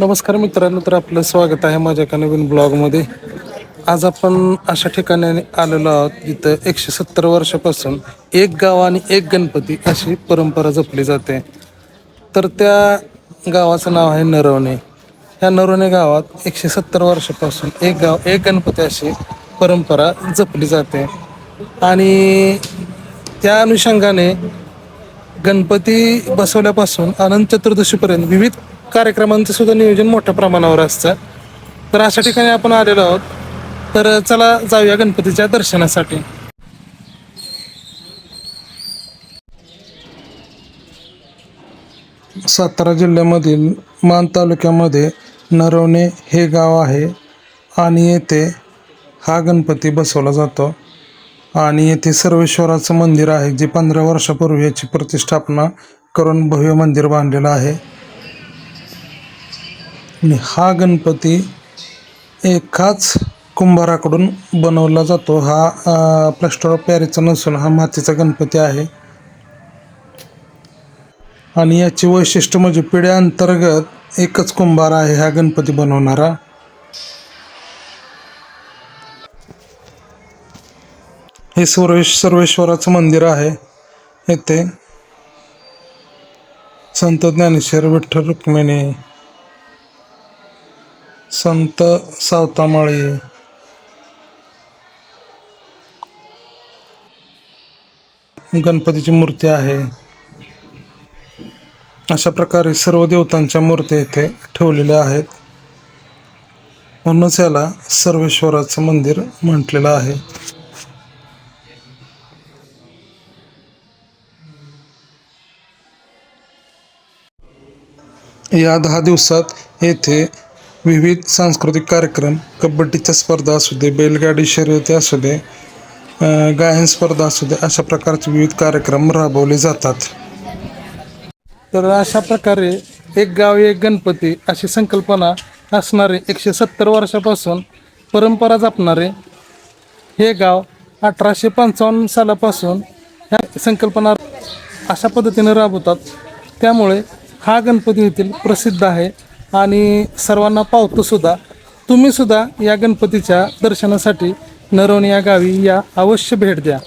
नमस्कार मित्रांनो तर आपलं स्वागत आहे माझ्या एका नवीन ब्लॉगमध्ये. आज आपण अशा ठिकाणी आलेलो आहोत जिथं एकशे सत्तर वर्षापासून एक गाव आणि एक गणपती अशी परंपरा जपली जाते. तर त्या गावाचं नाव आहे नरवणे. ह्या नरवणे गावात एकशे सत्तर वर्षापासून एक गाव एक गणपती अशी परंपरा जपली जाते. आणि त्या अनुषंगाने गणपती बसवल्यापासून अनंत चतुर्दशीपर्यंत विविध कार्यक्रमांचं सुद्धा नियोजन मोठ्या प्रमाणावर असतं. तर अशा ठिकाणी आपण आलेलो आहोत. तर चला जाऊया गणपतीच्या दर्शनासाठी. सातारा जिल्ह्यामधील मान तालुक्यामध्ये नरवणे हे गाव आहे आणि येथे हा गणपती बसवला जातो. आणि येथे सर्वेश्वराचं मंदिर आहे जे पंधरा वर्षापूर्वी याची प्रतिष्ठापना करून भव्य मंदिर बांधलेलं आहे. आणि हा गणपती एकाच कुंभाराकडून बनवला जातो. हा प्लॅस्टर ऑफ पॅरिसचा नसून हा मातीचा गणपती आहे. आणि याची वैशिष्ट्य म्हणजे पिढ्याअंतर्गत एकच कुंभार आहे हा गणपती बनवणारा. हे सर्वेश सर्वेश्वराचं मंदिर आहे. येथे संत ज्ञानेश्वर विठ्ठल रुक्मिणी संत सावतामाळी. गणपतीची मूर्ती आहे. अशा प्रकारे सर्व देवतांच्या मूर्त्या इथे ठेवलेल्या आहेत. म्हणूनच याला सर्वेश्वराचं मंदिर म्हटलेलं आहे. या दहा दिवसात येथे विविध सांस्कृतिक कार्यक्रम कबड्डीच्या स्पर्धा असू दे बैलगाडी शर्यती असू दे गायन स्पर्धा असू दे अशा प्रकारचे विविध कार्यक्रम राबवले जातात. तर अशा प्रकारे एक गाव एक गणपती अशी संकल्पना असणारे एकशे सत्तर वर्षापासून परंपरा जपणारे हे गाव अठराशे पंचावन्न सालापासून ह्या संकल्पना अशा पद्धतीने राबवतात. त्यामुळे हा गणपती येथील प्रसिद्ध आहे. आणि सर्वांना पावतो सुद्धा. तुम्ही सुद्धा या गणपतीच्या दर्शनासाठी नरवणे या गावी या अवश्य भेट द्या.